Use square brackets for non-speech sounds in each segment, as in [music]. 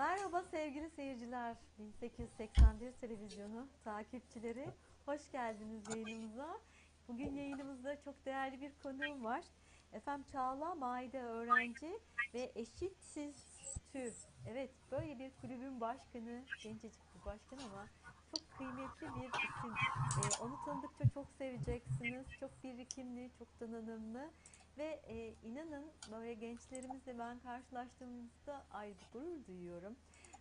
Merhaba sevgili seyirciler. 1881 televizyonu takipçileri. Hoş geldiniz yayınımıza. Bugün yayınımızda çok değerli bir konuğum var. Efendim Çağla Maide öğrenci ve Eşitsiz TÜ. Evet böyle bir kulübün başkanı, gencecik bir başkan ama çok kıymetli bir isim. Ee, onu tanıdıkça çok seveceksiniz. Çok birikimli, çok donanımlı. Ve e, inanın böyle gençlerimizle ben karşılaştığımızda bir gurur duyuyorum.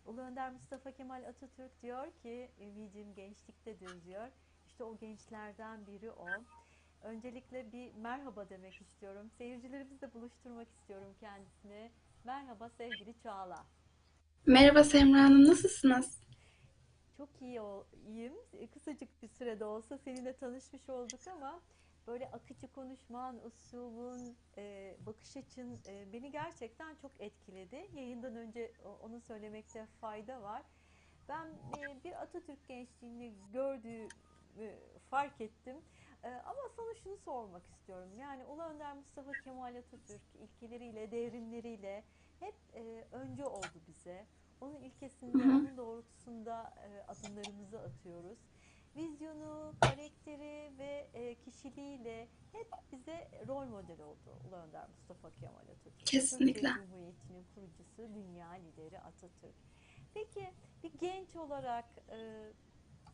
Ulu Önder Mustafa Kemal Atatürk diyor ki ümidim gençliktedir diyor. İşte o gençlerden biri o. Öncelikle bir merhaba demek istiyorum. Seyircilerimizle buluşturmak istiyorum kendisine. Merhaba sevgili Çağla. Merhaba Semra Hanım, nasılsınız? Çok iyi iyiyim. E, Kısacık bir sürede olsa seninle tanışmış olduk ama böyle akıcı konuşman, üslubun, e, bakış açın e, beni gerçekten çok etkiledi. Yayından önce onu söylemekte fayda var. Ben e, bir Atatürk gençliğini gördüğümü fark ettim. E, ama sana şunu sormak istiyorum. Yani Ulu Önder Mustafa Kemal Atatürk ilkeleriyle, devrimleriyle hep e, önce oldu bize. Onun ilkesinde, onun doğrultusunda e, adımlarımızı atıyoruz. Vizyonu, karakteri ve e, kişiliğiyle hep bize rol model oldu Ulu Önder Mustafa Kemal Atatürk. Kesinlikle. Türkiye Cumhuriyeti'nin kurucusu, dünya lideri Atatürk. Peki bir genç olarak e,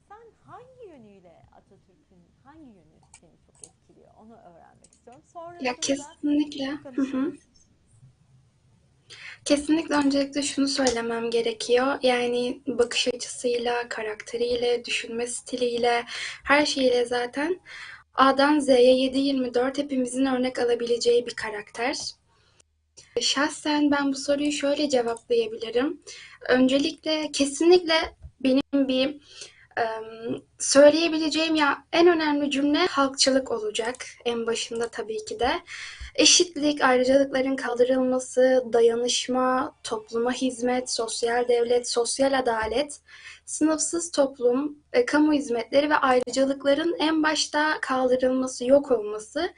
sen hangi yönüyle Atatürk'ün hangi yönü seni çok etkiliyor? Onu öğrenmek istiyorum. Ya Sonrasında kesinlikle. Hı hı. Kesinlikle öncelikle şunu söylemem gerekiyor. Yani bakış açısıyla, karakteriyle, düşünme stiliyle, her şeyiyle zaten A'dan Z'ye 7-24 hepimizin örnek alabileceği bir karakter. Şahsen ben bu soruyu şöyle cevaplayabilirim. Öncelikle kesinlikle benim bir söyleyebileceğim ya en önemli cümle halkçılık olacak en başında tabii ki de. Eşitlik, ayrıcalıkların kaldırılması, dayanışma, topluma hizmet, sosyal devlet, sosyal adalet, sınıfsız toplum, e, kamu hizmetleri ve ayrıcalıkların en başta kaldırılması, yok olması.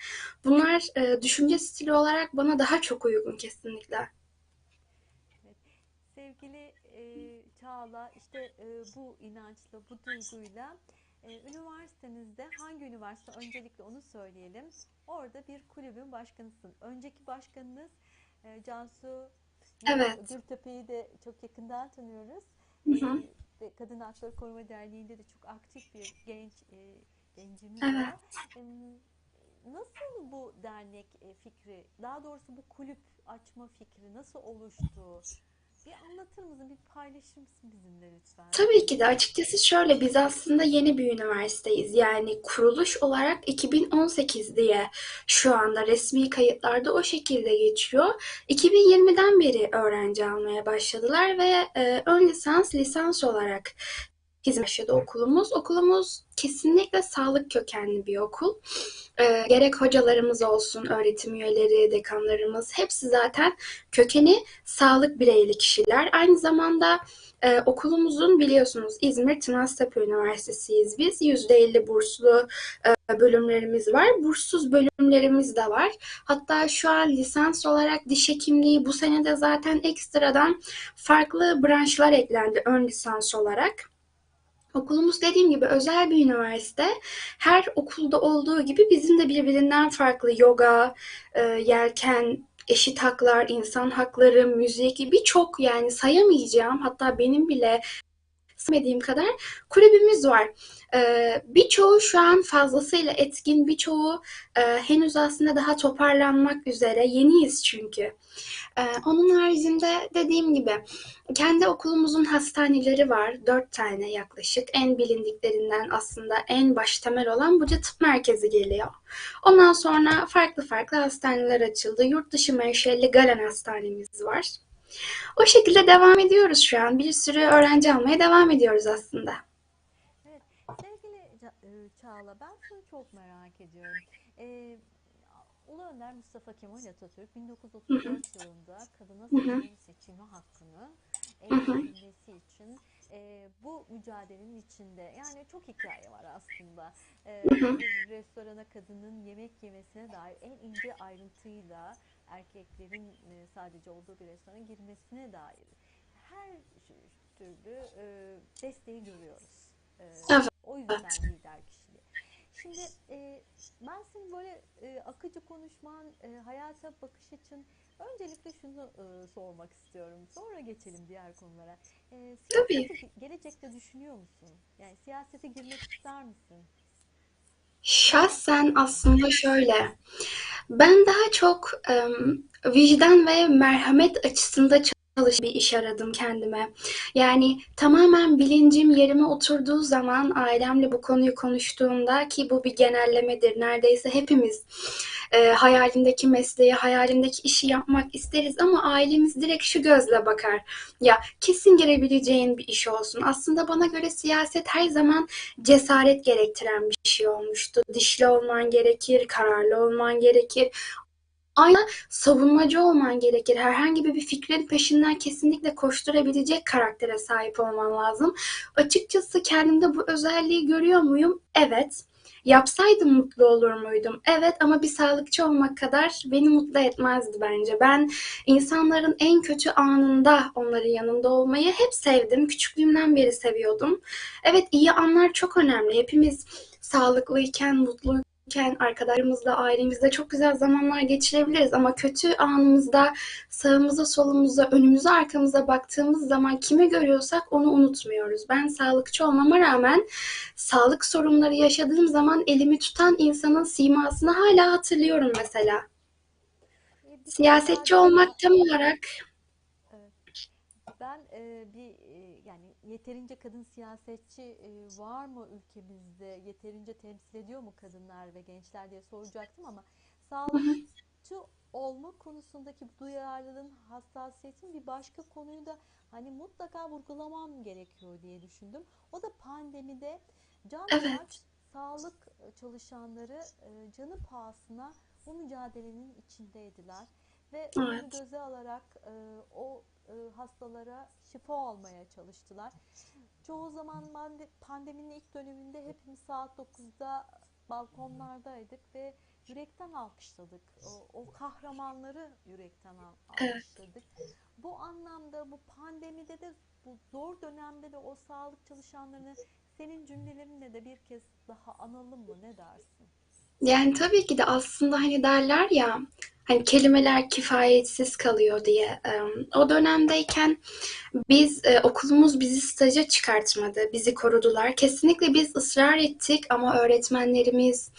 Bunlar e, düşünce stili olarak bana daha çok uygun kesinlikle. Evet. Sevgili e, Çağla, işte e, bu inançla, bu duyguyla e, üniversitenizde hangi üniversite? Öncelikle onu söyleyelim. Orada bir kulübün başkanısın. Önceki başkanınız e, Cansu Evet. Gültepe'yi de çok yakından tanıyoruz. Hı E, hı. ve Kadın Hakları Koruma Derneği'nde de çok aktif bir genç e, gencimiz Evet. var. E, Nasıl bu dernek e, fikri, daha doğrusu bu kulüp açma fikri nasıl oluştu? Bir anlatır mısın, bir paylaşır mısın bizimle lütfen? Tabii ki de açıkçası şöyle biz aslında yeni bir üniversiteyiz. Yani kuruluş olarak 2018 diye şu anda resmi kayıtlarda o şekilde geçiyor. 2020'den beri öğrenci almaya başladılar ve e, ön lisans, lisans olarak hizmet başladı okulumuz. Okulumuz kesinlikle sağlık kökenli bir okul. E, gerek hocalarımız olsun, öğretim üyeleri, dekanlarımız hepsi zaten kökeni sağlık bireyli kişiler. Aynı zamanda ee, okulumuzun biliyorsunuz İzmir Tınaztepe Üniversitesi'yiz biz. %50 burslu e, bölümlerimiz var. Burssuz bölümlerimiz de var. Hatta şu an lisans olarak diş hekimliği bu sene de zaten ekstradan farklı branşlar eklendi ön lisans olarak. Okulumuz dediğim gibi özel bir üniversite. Her okulda olduğu gibi bizim de birbirinden farklı yoga, e, yelken, eşit haklar, insan hakları, müzik birçok yani sayamayacağım hatta benim bile sevmediğim kadar kulübümüz var. Ee, birçoğu şu an fazlasıyla etkin, birçoğu e, henüz aslında daha toparlanmak üzere. Yeniyiz çünkü. Ee, onun haricinde dediğim gibi kendi okulumuzun hastaneleri var. Dört tane yaklaşık. En bilindiklerinden aslında en baş temel olan Buca Tıp Merkezi geliyor. Ondan sonra farklı farklı hastaneler açıldı. Yurt dışı menşeli Galen Hastanemiz var. O şekilde devam ediyoruz şu an. Bir sürü öğrenci almaya devam ediyoruz aslında. Evet, sevgili e, Çağla, ben şunu çok merak ediyorum. Ee, Ulu Önder Mustafa Kemal Atatürk 1934 yılında kadına seçim seçilme hakkını edilmesi için e, bu mücadelenin içinde yani çok hikaye var aslında. E, restorana kadının yemek yemesine dair en ince ayrıntıyla erkeklerin e, sadece olduğu bir restorana girmesine dair her türlü e, desteği görüyoruz. E. O yüzden lider kişiliği. Şimdi e, ben senin böyle e, akıcı konuşman, e, hayata bakış açın. Öncelikle şunu e, sormak istiyorum. Sonra geçelim diğer konulara. E, Tabii. siyasete gelecekte düşünüyor musun? Yani siyasete girmek ister misin? Şahsen aslında şöyle, ben daha çok em, vicdan ve merhamet açısında çalışan bir iş aradım kendime. Yani tamamen bilincim yerime oturduğu zaman ailemle bu konuyu konuştuğumda ki bu bir genellemedir. Neredeyse hepimiz e, hayalindeki mesleği, hayalindeki işi yapmak isteriz ama ailemiz direkt şu gözle bakar. Ya kesin girebileceğin bir iş olsun. Aslında bana göre siyaset her zaman cesaret gerektiren bir şey olmuştu. Dişli olman gerekir, kararlı olman gerekir. Aynı savunmacı olman gerekir. Herhangi bir fikrin peşinden kesinlikle koşturabilecek karaktere sahip olman lazım. Açıkçası kendimde bu özelliği görüyor muyum? Evet. Yapsaydım mutlu olur muydum? Evet ama bir sağlıkçı olmak kadar beni mutlu etmezdi bence. Ben insanların en kötü anında onların yanında olmayı hep sevdim. Küçüklüğümden beri seviyordum. Evet iyi anlar çok önemli. Hepimiz sağlıklıyken, mutluyken, arkadaşlarımızla, ailemizle çok güzel zamanlar geçirebiliriz. Ama kötü anımızda sağımıza, solumuza, önümüze, arkamıza baktığımız zaman kimi görüyorsak onu unutmuyoruz. Ben sağlıkçı olmama rağmen sağlık sorunları yaşadığım zaman elimi tutan insanın simasını hala hatırlıyorum mesela. Siyasetçi olmak tam olarak. Ben e, bir e, yani yeterince kadın siyasetçi e, var mı ülkemizde? Yeterince temsil ediyor mu kadınlar ve gençler diye soracaktım ama sağlıkçı olma konusundaki duyarlılığın, hassasiyetin bir başka konuyu da hani mutlaka vurgulamam gerekiyor diye düşündüm. O da pandemide can Evet. yavaş sağlık çalışanları e, canı pahasına bu mücadelenin içindeydiler ve Evet. göze alarak e, o e, hastalara şifa olmaya çalıştılar. Çoğu zaman pandeminin ilk döneminde hepimiz saat 9'da balkonlardaydık ve yürekten alkışladık. O, o kahramanları yürekten alkışladık. Bu anlamda bu pandemide de bu zor dönemde de o sağlık çalışanlarını senin cümlelerinle de bir kez daha analım mı? Ne dersin? Yani tabii ki de aslında hani derler ya hani kelimeler kifayetsiz kalıyor diye. O dönemdeyken biz okulumuz bizi staja çıkartmadı, bizi korudular. Kesinlikle biz ısrar ettik ama öğretmenlerimiz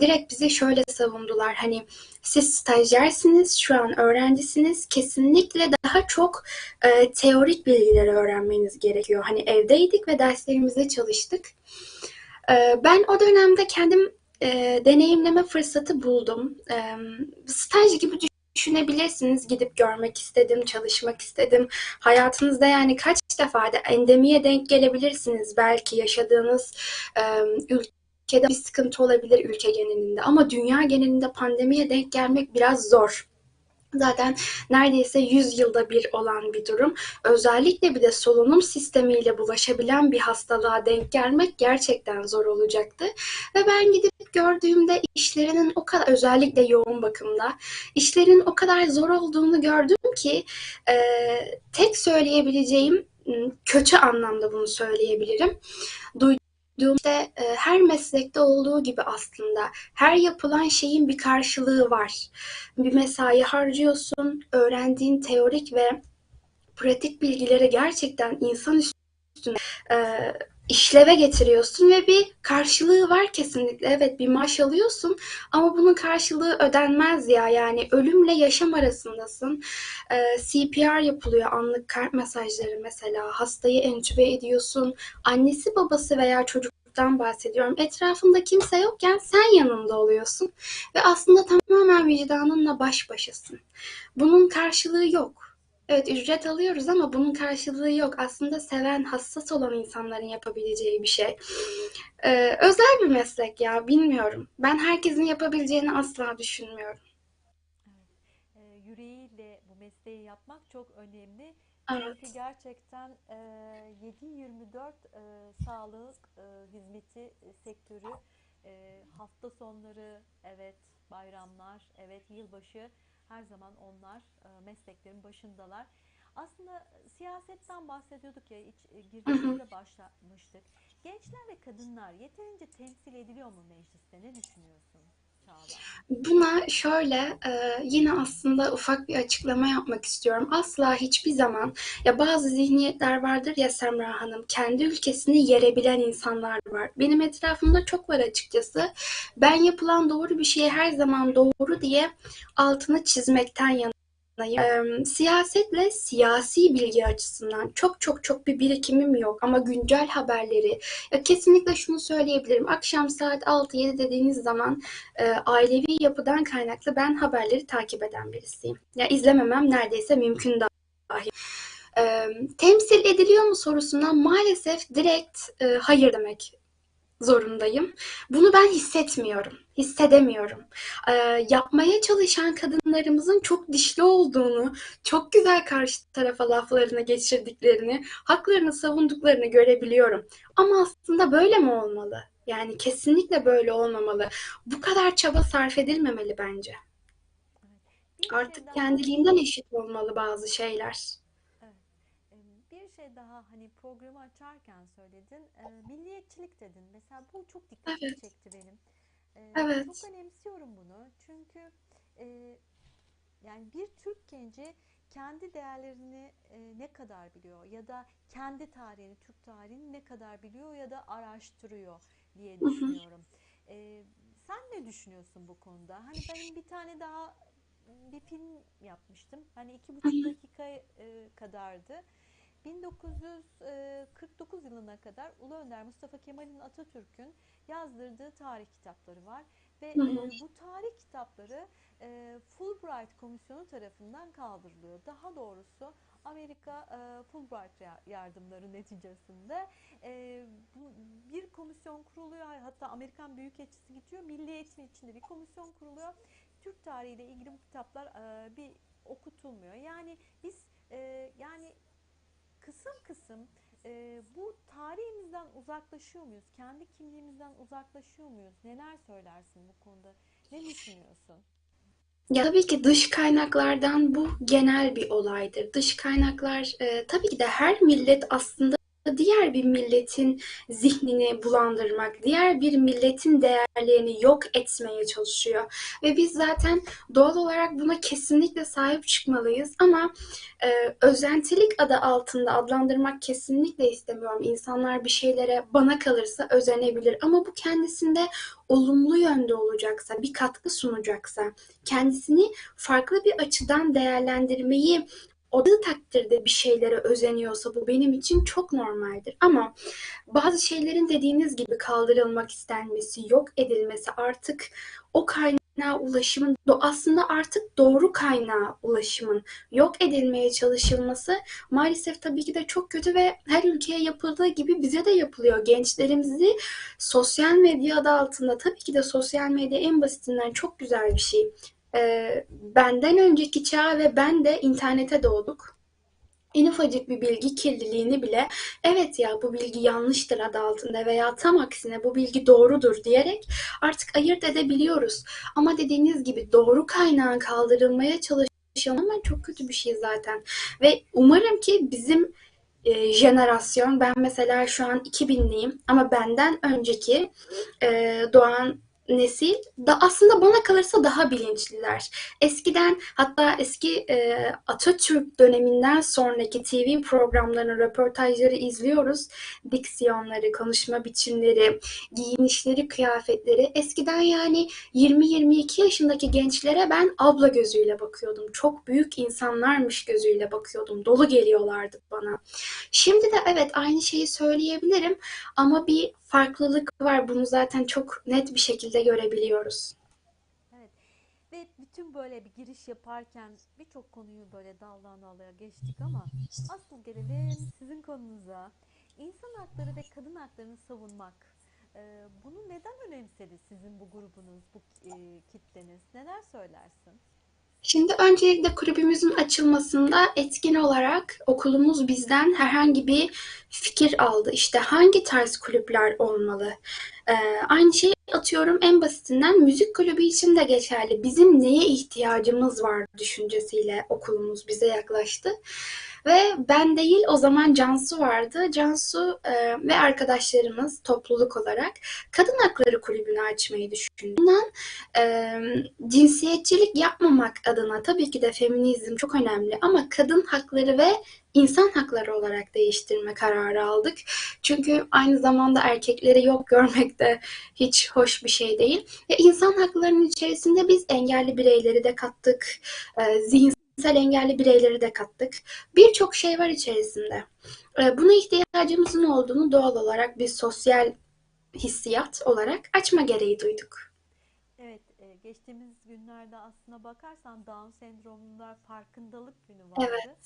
direkt bize şöyle savundular. Hani siz stajyersiniz, şu an öğrencisiniz. Kesinlikle daha çok e, teorik bilgileri öğrenmeniz gerekiyor. Hani evdeydik ve derslerimizde çalıştık. E, Ben o dönemde kendim e, deneyimleme fırsatı buldum. E, staj gibi düşünebilirsiniz. Gidip görmek istedim, çalışmak istedim. Hayatınızda yani kaç defa da endemiye denk gelebilirsiniz. Belki yaşadığınız e, ülkede bir sıkıntı olabilir ülke genelinde. Ama dünya genelinde pandemiye denk gelmek biraz zor. Zaten neredeyse 100 yılda bir olan bir durum. Özellikle bir de solunum sistemiyle bulaşabilen bir hastalığa denk gelmek gerçekten zor olacaktı. Ve ben gidip gördüğümde işlerinin o kadar özellikle yoğun bakımda işlerin o kadar zor olduğunu gördüm ki e, tek söyleyebileceğim m, kötü anlamda bunu söyleyebilirim. Duyduğum işte e, her meslekte olduğu gibi aslında her yapılan şeyin bir karşılığı var. Bir mesai harcıyorsun, öğrendiğin teorik ve pratik bilgileri gerçekten insan üstüne e, işleve getiriyorsun ve bir karşılığı var kesinlikle. Evet bir maaş alıyorsun ama bunun karşılığı ödenmez ya. Yani ölümle yaşam arasındasın. E, CPR yapılıyor anlık kalp mesajları mesela. Hastayı entübe ediyorsun. Annesi babası veya çocuktan bahsediyorum. Etrafında kimse yokken sen yanında oluyorsun. Ve aslında tamamen vicdanınla baş başasın. Bunun karşılığı yok. Evet ücret alıyoruz ama bunun karşılığı yok. Aslında seven, hassas olan insanların yapabileceği bir şey. Ee, özel bir meslek ya, bilmiyorum. Ben herkesin yapabileceğini asla düşünmüyorum. Evet. E, yüreğiyle bu mesleği yapmak çok önemli. Evet. Çünkü gerçekten e, 7-24 e, sağlık e, hizmeti e, sektörü e, hafta sonları, evet bayramlar, evet yılbaşı her zaman onlar e, mesleklerin başındalar. Aslında siyasetten bahsediyorduk ya, iç e, girdiğimizde [laughs] başlatmıştık. Gençler ve kadınlar yeterince temsil ediliyor mu mecliste? Ne düşünüyorsun? Buna şöyle e, yine aslında ufak bir açıklama yapmak istiyorum. Asla hiçbir zaman ya bazı zihniyetler vardır ya Semra Hanım kendi ülkesini yerebilen insanlar var. Benim etrafımda çok var açıkçası. Ben yapılan doğru bir şeye her zaman doğru diye altını çizmekten yanayım. Siyasetle siyasi bilgi açısından çok çok çok bir birikimim yok ama güncel haberleri ya kesinlikle şunu söyleyebilirim. Akşam saat 6-7 dediğiniz zaman ailevi yapıdan kaynaklı ben haberleri takip eden birisiyim. Ya izlememem neredeyse mümkün dahi. Temsil ediliyor mu sorusuna maalesef direkt hayır demek zorundayım. Bunu ben hissetmiyorum, hissedemiyorum. E, yapmaya çalışan kadınlarımızın çok dişli olduğunu, çok güzel karşı tarafa laflarını geçirdiklerini, haklarını savunduklarını görebiliyorum. Ama aslında böyle mi olmalı? Yani kesinlikle böyle olmamalı. Bu kadar çaba sarf edilmemeli bence. Artık kendiliğinden eşit olmalı bazı şeyler. Şey daha hani programı açarken söyledin. E, milliyetçilik dedin. Mesela bu çok dikkatimi Evet, çekti benim. E, çok evet. önemsiyorum bunu. Çünkü e, yani bir Türk genci kendi değerlerini e, ne kadar biliyor ya da kendi tarihini, Türk tarihini ne kadar biliyor ya da araştırıyor diye Hı hı. düşünüyorum. E, sen ne düşünüyorsun bu konuda? Hani benim bir tane daha bir film yapmıştım. Hani iki Hı buçuk hı. dakika e, kadardı. 1949 yılına kadar Ulu Önder Mustafa Kemal'in Atatürk'ün yazdırdığı tarih kitapları var ve Hı hı. bu tarih kitapları Fulbright Komisyonu tarafından kaldırılıyor. Daha doğrusu Amerika Fulbright ya- yardımları neticesinde bir komisyon kuruluyor. Hatta Amerikan Büyükelçisi gidiyor. Milli Eğitim içinde bir komisyon kuruluyor. Türk tarihiyle ilgili bu kitaplar bir okutulmuyor. Yani biz yani kısım kısım e, bu tarihimizden uzaklaşıyor muyuz? Kendi kimliğimizden uzaklaşıyor muyuz? Neler söylersin bu konuda? Ne düşünüyorsun? Ya tabii ki dış kaynaklardan bu genel bir olaydır. Dış kaynaklar e, tabii ki de her millet aslında diğer bir milletin zihnini bulandırmak, diğer bir milletin değerlerini yok etmeye çalışıyor. Ve biz zaten doğal olarak buna kesinlikle sahip çıkmalıyız. Ama e, özentilik adı altında adlandırmak kesinlikle istemiyorum. İnsanlar bir şeylere bana kalırsa özenebilir. Ama bu kendisinde olumlu yönde olacaksa, bir katkı sunacaksa, kendisini farklı bir açıdan değerlendirmeyi o takdirde bir şeylere özeniyorsa bu benim için çok normaldir. Ama bazı şeylerin dediğiniz gibi kaldırılmak istenmesi, yok edilmesi artık o kaynağa ulaşımın aslında artık doğru kaynağa ulaşımın yok edilmeye çalışılması maalesef tabii ki de çok kötü ve her ülkeye yapıldığı gibi bize de yapılıyor. Gençlerimizi sosyal medya adı altında tabii ki de sosyal medya en basitinden çok güzel bir şey. Ee, benden önceki çağ ve ben de internete doğduk. En ufacık bir bilgi kirliliğini bile evet ya bu bilgi yanlıştır adı altında veya tam aksine bu bilgi doğrudur diyerek artık ayırt edebiliyoruz. Ama dediğiniz gibi doğru kaynağın kaldırılmaya çalışılması çok kötü bir şey zaten. Ve umarım ki bizim e, jenerasyon, ben mesela şu an 2000'liyim ama benden önceki e, doğan nesil da aslında bana kalırsa daha bilinçliler. Eskiden hatta eski e, Atatürk döneminden sonraki TV programlarını, röportajları izliyoruz. Diksiyonları, konuşma biçimleri, giyinişleri, kıyafetleri. Eskiden yani 20-22 yaşındaki gençlere ben abla gözüyle bakıyordum. Çok büyük insanlarmış gözüyle bakıyordum. Dolu geliyorlardı bana. Şimdi de evet aynı şeyi söyleyebilirim ama bir farklılık var. Bunu zaten çok net bir şekilde görebiliyoruz. Evet. Ve bütün böyle bir giriş yaparken birçok konuyu böyle daldan dalaya geçtik ama asıl gelelim sizin konunuza. İnsan hakları ve kadın haklarını savunmak. Ee, bunu neden önemsedi sizin bu grubunuz, bu e, kitleniz? Neler söylersin? Şimdi öncelikle kulübümüzün açılmasında etkin olarak okulumuz bizden herhangi bir fikir aldı. İşte hangi tarz kulüpler olmalı? Ee, aynı şeyi atıyorum en basitinden müzik kulübü için de geçerli. Bizim neye ihtiyacımız var düşüncesiyle okulumuz bize yaklaştı. Ve ben değil o zaman Cansu vardı. Cansu e, ve arkadaşlarımız topluluk olarak Kadın Hakları Kulübü'nü açmayı düşündük. Bundan e, cinsiyetçilik yapmamak adına tabii ki de feminizm çok önemli ama kadın hakları ve insan hakları olarak değiştirme kararı aldık. Çünkü aynı zamanda erkekleri yok görmek de hiç hoş bir şey değil. Ve insan haklarının içerisinde biz engelli bireyleri de kattık, e, zihinsel engelli bireyleri de kattık. Birçok şey var içerisinde. E, buna ihtiyacımızın olduğunu doğal olarak bir sosyal hissiyat olarak açma gereği duyduk. Evet, e, geçtiğimiz günlerde aslına bakarsan Down sendromunlar farkındalık günü vardı. Evet.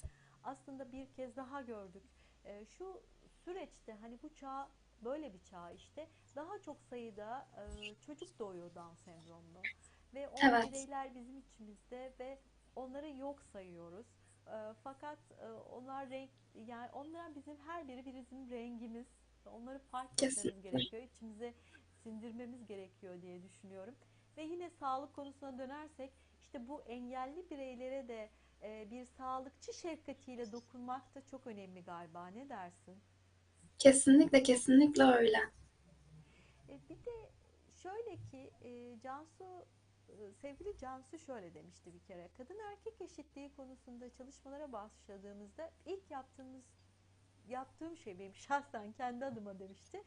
Aslında bir kez daha gördük. E, şu süreçte hani bu çağ böyle bir çağ işte daha çok sayıda e, çocuk doğuyor Down sendromlu ve o Evet. bireyler bizim içimizde ve onları yok sayıyoruz. E, fakat e, onlar renk yani onlar bizim her biri bizim rengimiz. Onları fark etmemiz Kesinlikle. gerekiyor. içimize sindirmemiz gerekiyor diye düşünüyorum. Ve yine sağlık konusuna dönersek işte bu engelli bireylere de bir sağlıkçı şefkatiyle dokunmak da çok önemli galiba. Ne dersin? Kesinlikle, kesinlikle öyle. E, bir de şöyle ki e, Cansu e, sevgili Cansu şöyle demişti bir kere. Kadın erkek eşitliği konusunda çalışmalara başladığımızda ilk yaptığımız yaptığım şey benim [laughs] şahsen kendi adıma demişti.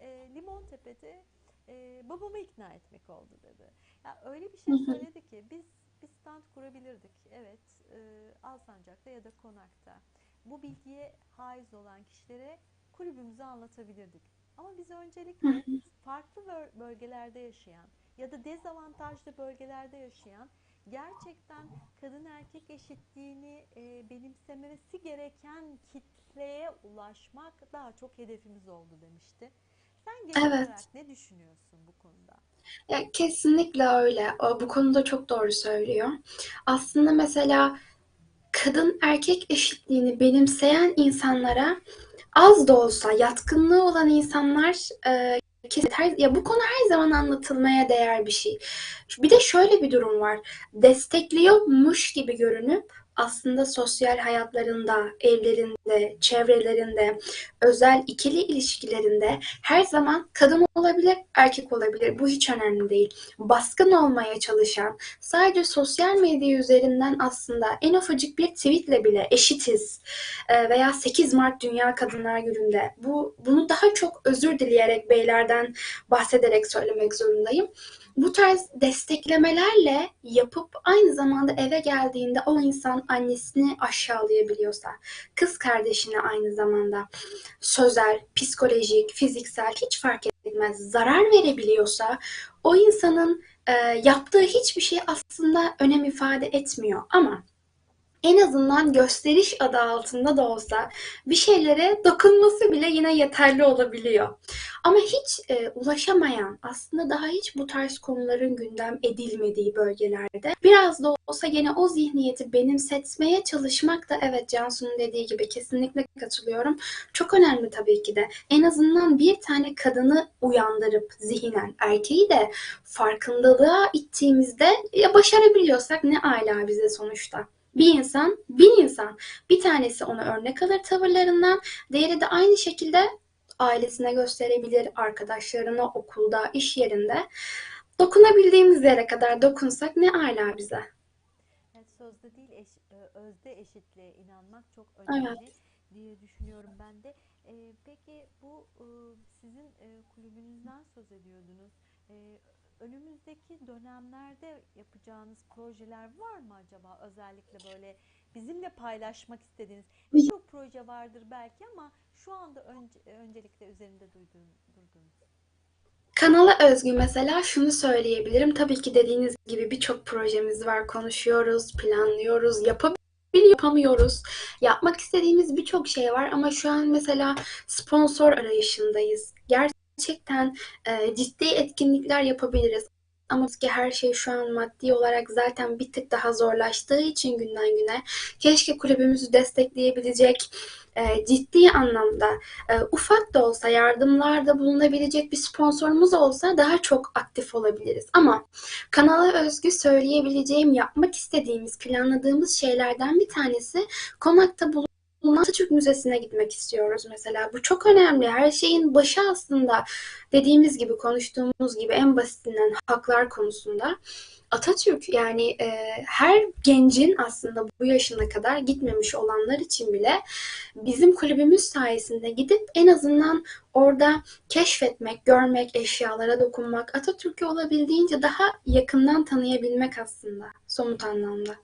E, Limontepe'de e, babamı ikna etmek oldu dedi. Ya öyle bir şey söyledi ki biz bir stand kurabilirdik. Evet, e, Alsancak'ta ya da Konak'ta. Bu bilgiye haiz olan kişilere kulübümüzü anlatabilirdik. Ama biz öncelikle farklı böl- bölgelerde yaşayan ya da dezavantajlı bölgelerde yaşayan gerçekten kadın erkek eşitliğini e, benimsemesi gereken kitleye ulaşmak daha çok hedefimiz oldu demişti. Sen genel Evet. olarak ne düşünüyorsun bu konuda? Ya kesinlikle öyle. O bu konuda çok doğru söylüyor. Aslında mesela kadın erkek eşitliğini benimseyen insanlara az da olsa yatkınlığı olan insanlar e, kesin her, ya bu konu her zaman anlatılmaya değer bir şey. Bir de şöyle bir durum var. Destekliyormuş gibi görünüp aslında sosyal hayatlarında, evlerinde, çevrelerinde, özel ikili ilişkilerinde her zaman kadın olabilir, erkek olabilir. Bu hiç önemli değil. Baskın olmaya çalışan, sadece sosyal medya üzerinden aslında en ufacık bir tweetle bile eşitiz e, veya 8 Mart Dünya Kadınlar Günü'nde bu bunu daha çok özür dileyerek beylerden bahsederek söylemek zorundayım. Bu tarz desteklemelerle yapıp aynı zamanda eve geldiğinde o insan annesini aşağılayabiliyorsa, kız kardeşini aynı zamanda sözel, psikolojik, fiziksel hiç fark etmez zarar verebiliyorsa o insanın e, yaptığı hiçbir şey aslında önem ifade etmiyor. Ama en azından gösteriş adı altında da olsa bir şeylere dokunması bile yine yeterli olabiliyor. Ama hiç e, ulaşamayan, aslında daha hiç bu tarz konuların gündem edilmediği bölgelerde biraz da olsa gene o zihniyeti benimsetmeye çalışmak da evet Cansu'nun dediği gibi kesinlikle katılıyorum. Çok önemli tabii ki de. En azından bir tane kadını uyandırıp zihnen erkeği de farkındalığa ittiğimizde ya başarabiliyorsak ne ala bize sonuçta. Bir insan, bir insan. Bir tanesi ona örnek alır tavırlarından, diğeri de aynı şekilde ailesine gösterebilir, arkadaşlarına, okulda, iş yerinde. Dokunabildiğimiz yere kadar dokunsak ne ala bize. Evet, sözde değil eş- e, özde eşitliğe inanmak çok Evet. önemli diye düşünüyorum ben de. E, peki bu e, sizin e, kulübünüzden söz ediyordunuz. E, önümüzdeki dönemlerde yapacağınız projeler var mı acaba? Özellikle böyle bizimle paylaşmak istediğiniz birçok proje vardır belki ama şu anda önce, öncelikle üzerinde duyduğun, durduğunuz. Kanala özgü mesela şunu söyleyebilirim. Tabii ki dediğiniz gibi birçok projemiz var. Konuşuyoruz, planlıyoruz, yapabiliyoruz, yapamıyoruz. Yapmak istediğimiz birçok şey var ama şu an mesela sponsor arayışındayız. Gerçekten e, ciddi etkinlikler yapabiliriz. Ama ki her şey şu an maddi olarak zaten bir tık daha zorlaştığı için günden güne keşke kulübümüzü destekleyebilecek e, ciddi anlamda e, ufak da olsa yardımlarda bulunabilecek bir sponsorumuz olsa daha çok aktif olabiliriz. Ama kanala özgü söyleyebileceğim, yapmak istediğimiz, planladığımız şeylerden bir tanesi konakta bulunan Atatürk Müzesi'ne gitmek istiyoruz mesela. Bu çok önemli. Her şeyin başı aslında dediğimiz gibi konuştuğumuz gibi en basitinden haklar konusunda Atatürk yani e, her gencin aslında bu yaşına kadar gitmemiş olanlar için bile bizim kulübümüz sayesinde gidip en azından orada keşfetmek, görmek, eşyalara dokunmak, Atatürk'ü olabildiğince daha yakından tanıyabilmek aslında somut anlamda.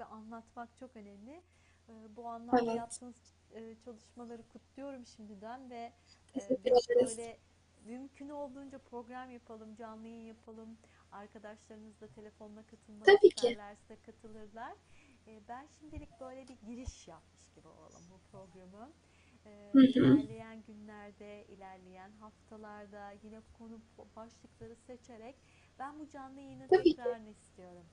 Ve anlatmak çok önemli. Ee, Bu anlamda Evet. yaptığınız e, çalışmaları kutluyorum şimdiden ve e, böyle mümkün olduğunca program yapalım, canlı yayın yapalım. Arkadaşlarınız da telefonla katılmak Tabii ki. isterlerse katılırlar. Ee, Ben şimdilik böyle bir giriş yapmış gibi olalım bu programı. Hı hı. İlerleyen günlerde, ilerleyen haftalarda yine konu başlıkları seçerek ben bu canlı yayını tekrarını istiyorum.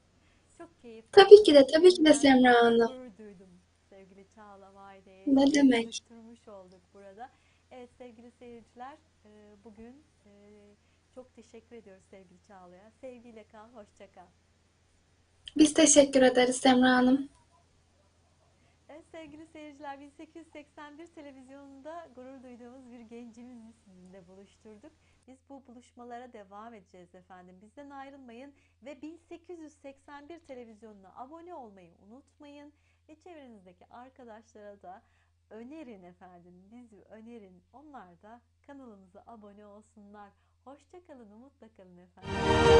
Çok keyif Tabii ki de, tabii ki de Semra Hanım. gurur duydum sevgili Çağla Vayde'ye. Ne demek? buluşturmuş olduk burada. Evet sevgili seyirciler e, bugün e, çok teşekkür ediyoruz sevgili Çağla'ya. Sevgiyle kal, hoşça kal. Biz teşekkür ederiz Semra Hanım. Evet sevgili seyirciler 1881 televizyonunda gurur duyduğumuz bir gencimizi sizinle buluşturduk. Biz bu buluşmalara devam edeceğiz efendim. Bizden ayrılmayın ve 1881 televizyonuna abone olmayı unutmayın. Ve çevrenizdeki arkadaşlara da önerin efendim. Bizi önerin. Onlar da kanalımıza abone olsunlar. Hoşça kalın, umutla kalın efendim.